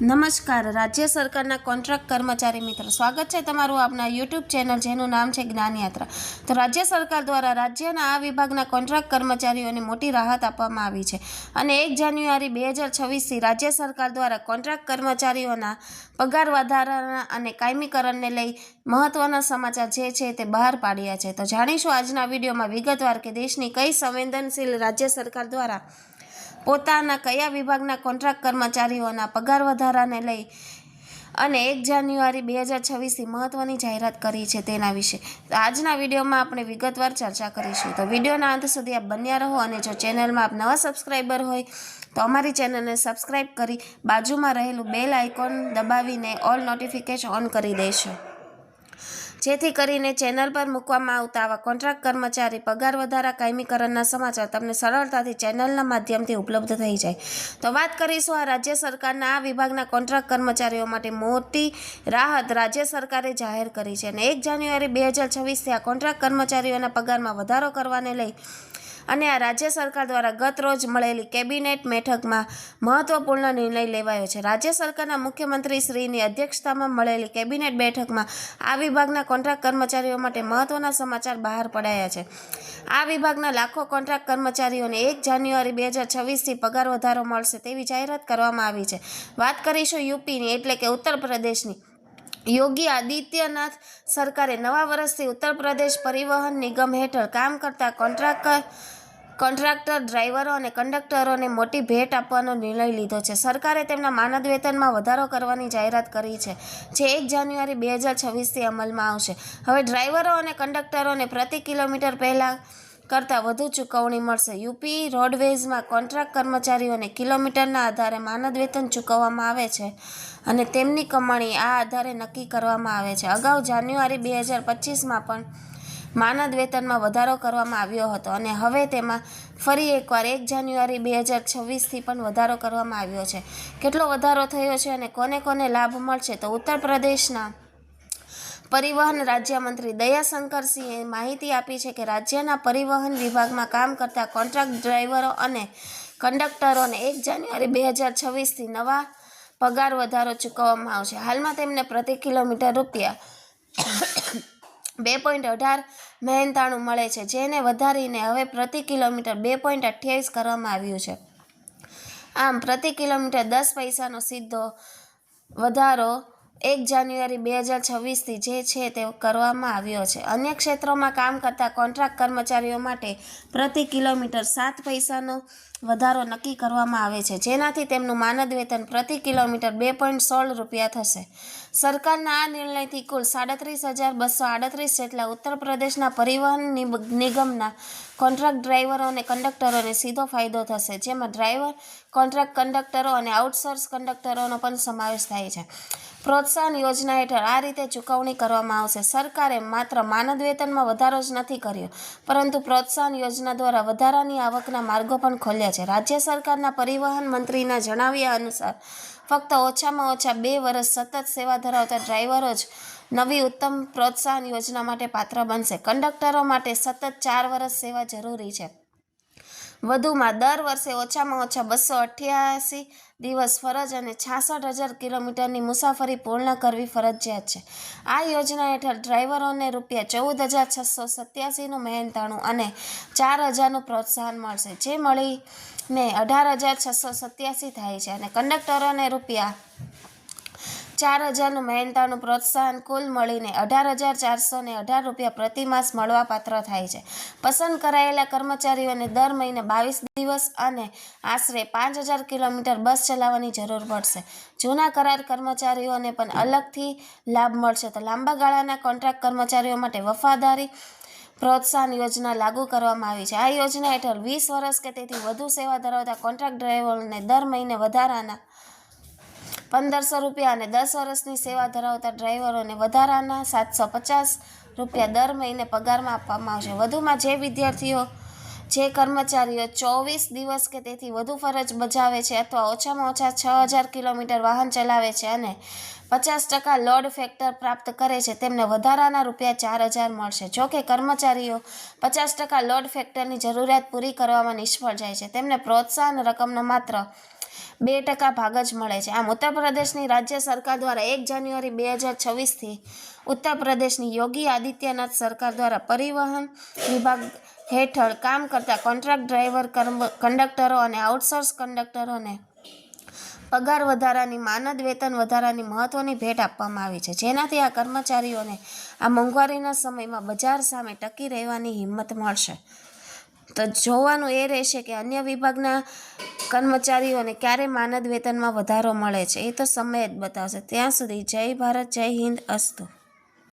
નમસ્કાર. રાજ્ય સરકારના કોન્ટ્રાક્ટ કર્મચારી મિત્રો, સ્વાગત છે તમારું આપના યુટ્યુબ ચેનલ જેનું નામ છે જ્ઞાન યાત્રા તો રાજ્ય સરકાર દ્વારા રાજ્યના આ વિભાગના કોન્ટ્રાક્ટ કર્મચારીઓને મોટી રાહત આપવામાં આવી છે. અને એક જાન્યુઆરી બે હજાર છવ્વીસથી રાજ્ય સરકાર દ્વારા કોન્ટ્રાક્ટ કર્મચારીઓના પગાર વધારાના અને કાયમીકરણને લઈ મહત્વના સમાચાર જે છે તે બહાર પાડ્યા છે. તો જાણીશું આજના વિડીયોમાં વિગતવાર કે દેશની કઈ સંવેદનશીલ રાજ્ય સરકાર દ્વારા પોતાના કયા વિભાગના કોન્ટ્રાક્ટ કર્મચારીઓના પગાર વધારાને લઈ અને એક જાન્યુઆરી બે હજાર છવ્વીસથી મહત્ત્વની જાહેરાત કરી છે તેના વિશે. તો આજના વિડીયોમાં આપણે વિગતવાર ચર્ચા કરીશું. તો વિડીયોના અંત સુધી આપ બન્યા રહો અને જો ચેનલમાં આપ નવા સબસ્ક્રાઈબર હોય, તો અમારી ચેનલને સબસ્ક્રાઈબ કરી બાજુમાં રહેલું બેલ આઇકોન દબાવીને ઓલ નોટિફિકેશન ઓન કરી દેશો. જેથી કરીને ચેનલ પર મૂકવામાં આવતા આવા કોન્ટ્રાક્ટ કર્મચારી પગાર વધારા કાયમીકરણના સમાચાર તમને સરળતાથી ચેનલના માધ્યમથી ઉપલબ્ધ થઈ જાય. તો વાત કરીશું આ રાજ્ય સરકારના આ વિભાગના કોન્ટ્રાક્ટ કર્મચારીઓ માટે મોટી રાહત રાજ્ય સરકારે જાહેર કરી છે અને એક જાન્યુઆરી બે હજાર છવ્વીસથી આ કોન્ટ્રાક્ટ કર્મચારીઓના પગારમાં વધારો કરવાને લઈ અને આ રાજ્ય સરકાર દ્વારા ગત રોજ મળેલી કેબિનેટ બેઠકમાં મહત્વપૂર્ણ નિર્ણય લેવાયો છે. રાજ્ય સરકારના મુખ્યમંત્રી શ્રીની અધ્યક્ષતામાં મળેલી કેબિનેટ બેઠકમાં આ વિભાગના કોન્ટ્રાક્ટ કર્મચારીઓ માટે મહત્વના સમાચાર બહાર પડાયા છે. આ વિભાગના લાખો કોન્ટ્રાક્ટ કર્મચારીઓને એક જાન્યુઆરી બે હજાર છવ્વીસથી પગાર વધારો મળશે તેવી જાહેરાત કરવામાં આવી છે. વાત કરીશું યુપીની એટલે કે ઉત્તર પ્રદેશની. યોગી આદિત્યનાથ સરકારે નવા વર્ષથી ઉત્તર પ્રદેશ પરિવહન નિગમ હેઠળ કામ કરતા કોન્ટ્રાક્ટર કોન્ટ્રાક્ટર, ડ્રાઈવરો અને કંડક્ટરોને મોટી ભેટ આપવાનો નિર્ણય લીધો છે. સરકારે તેમના માનદ વેતનમાં વધારો કરવાની જાહેરાત કરી છે, જે એક જાન્યુઆરી બે હજાર છવ્વીસથી અમલમાં આવશે. હવે ડ્રાઈવરો અને કંડક્ટરોને પ્રતિ કિલોમીટર પહેલાં કરતાં વધુ ચૂકવણી મળશે. યુપી રોડવેઝમાં કોન્ટ્રાક્ટ કર્મચારીઓને કિલોમીટરના આધારે માનદ વેતન ચૂકવવામાં આવે છે અને તેમની કમાણી આ આધારે નક્કી કરવામાં આવે છે. અગાઉ જાન્યુઆરી બે હજાર પચીસમાં પણ માનદ વેતનમાં વધારો કરવામાં આવ્યો હતો અને હવે તેમાં ફરી એકવાર એક જાન્યુઆરી બે હજાર છવ્વીસથી પણ વધારો કરવામાં આવ્યો છે. કેટલો વધારો થયો છે અને કોને કોને લાભ મળશે તો ઉત્તર પ્રદેશના પરિવહન રાજ્યમંત્રી દયાશંકરસિંહે માહિતી આપી છે કે રાજ્યના પરિવહન વિભાગમાં કામ કરતા કોન્ટ્રાક્ટ ડ્રાઈવરો અને કંડક્ટરોને એક જાન્યુઆરી બે હજાર છવ્વીસથી નવા પગાર વધારો ચૂકવવામાં આવશે. હાલમાં તેમને પ્રતિ કિલોમીટર રૂપિયા બે પોઈન્ટ અઢાર મહેનતાણું મળે છે, જેને વધારીને હવે પ્રતિ કિલોમીટર બે પોઈન્ટ અઠ્યાવીસ કરવામાં આવ્યું છે. આમ, પ્રતિ કિલોમીટર દસ પૈસાનો સીધો વધારો એક જાન્યુઆરી બે હજાર છવ્વીસથી જે છે તે કરવામાં આવ્યો છે. અન્ય ક્ષેત્રોમાં કામ કરતા કોન્ટ્રાક્ટ કર્મચારીઓ માટે પ્રતિ કિલોમીટર સાત પૈસાનો વધારો નક્કી કરવામાં આવે છે. જેનાથી તેમનું માનદ વેતન પ્રતિ કિલોમીટર બે પોઈન્ટ સોળ રૂપિયા થશે. સરકારના આ નિર્ણયથી કુલ સાડત્રીસ હજાર બસો આડત્રીસ જેટલા ઉત્તર પ્રદેશના પરિવહન નિગમના કોન્ટ્રાક્ટ ડ્રાઈવરો અને કંડક્ટરોને સીધો ફાયદો થશે. જેમાં ડ્રાઈવર, કોન્ટ્રાક્ટ કંડક્ટરો અને આઉટસોર્સ કંડક્ટરોનો પણ સમાવેશ થાય છે. પ્રોત્સાહન યોજના હેઠળ આ રીતે ચૂકવણી કરવામાં આવશે. સરકારે માત્ર માનદ વેતનમાં વધારો જ નથી કર્યો, પરંતુ પ્રોત્સાહન યોજના દ્વારા વધારાની આવકના માર્ગો પણ ખોલ્યા છે. રાજ્ય સરકારના પરિવહન મંત્રીના જણાવ્યા અનુસાર, ફક્ત ઓછામાં ઓછા બે વર્ષ સતત સેવા ધરાવતા ડ્રાઈવરો જ નવી ઉત્તમ પ્રોત્સાહન યોજના માટે પાત્ર બનશે. કંડક્ટરો માટે સતત ચાર વર્ષ સેવા જરૂરી છે. વધુમાં દર વર્ષે ઓછામાં ઓછા બસો અઠ્યાસી દિવસ ફરજ અને છાસઠ હજાર કિલોમીટરની મુસાફરી પૂર્ણ કરવી ફરજિયાત છે. આ યોજના હેઠળ ડ્રાઈવરોને રૂપિયા ચૌદ હજાર છસો સત્યાસીનું મહેનતાણું અને ચાર હજારનું પ્રોત્સાહન મળશે, જે મળીને અઢાર હજાર છસો સત્યાસી થાય છે અને કંડક્ટરોને રૂપિયા ચાર હજારનું મહેનતાનું પ્રોત્સાહન કુલ મળીને અઢાર હજાર ચારસો ને અઢાર રૂપિયા પ્રતિમાસ મળવાપાત્ર થાય છે. પસંદ કરાયેલા કર્મચારીઓને દર મહિને બાવીસ દિવસ અને આશરે પાંચ હજાર કિલોમીટર બસ ચલાવવાની જરૂર પડશે. જૂના કરાર કર્મચારીઓને પણ અલગથી લાભ મળશે. તો લાંબા ગાળાના કોન્ટ્રાક્ટ કર્મચારીઓ માટે વફાદારી પ્રોત્સાહન યોજના લાગુ કરવામાં આવી છે. આ યોજના હેઠળ વીસ વર્ષ કે તેથી વધુ સેવા ધરાવતા કોન્ટ્રાક્ટ ડ્રાઈવરોને દર મહિને વધારાના પંદરસો રૂપિયા અને દસ વર્ષની સેવા ધરાવતા ડ્રાઈવરોને વધારાના સાતસો પચાસ રૂપિયા દર મહિને પગારમાં આપવામાં આવશે. વધુમાં જે વિદ્યાર્થીઓ, જે કર્મચારીઓ ચોવીસ દિવસ કે તેથી વધુ ફરજ બજાવે છે અથવા ઓછામાં ઓછા છ હજાર કિલોમીટર વાહન ચલાવે છે અને પચાસ ટકા લોડ ફેક્ટર પ્રાપ્ત કરે છે, તેમને વધારાના રૂપિયા ચાર હજાર મળશે. જો કે કર્મચારીઓ પચાસ ટકા લોડ ફેક્ટરની જરૂરિયાત પૂરી કરવામાં નિષ્ફળ જાય છે. તેમને પ્રોત્સાહન રકમનો માત્ર બે ટકા ભાગ જ મળે છે. આમ ઉત્તર પ્રદેશની રાજ્ય સરકાર દ્વારા એક જાન્યુઆરી બે હજાર છવ્વીસથી ઉત્તર પ્રદેશની યોગી આદિત્યનાથ સરકાર દ્વારા પરિવહન વિભાગ હેઠળ કામ કરતા કોન્ટ્રાક્ટ ડ્રાઈવર કંડક્ટરો અને આઉટસોર્સ કંડક્ટરોને પગાર વધારાની, માનદ વેતન વધારાની મહત્વની ભેટ આપવામાં આવી છે. જેનાથી આ કર્મચારીઓને આ મોંઘવારીના સમયમાં બજાર સામે ટકી રહેવાની હિંમત મળશે. તો જોવાનું એ રહેશે કે અન્ય વિભાગના કર્મચારીઓને ક્યારે માનદ વેતનમાં વધારો મળે છે એ તો સમય જ બતાવશે. ત્યાં સુધી જય ભારત, જય હિન્દ, અસ્તુ.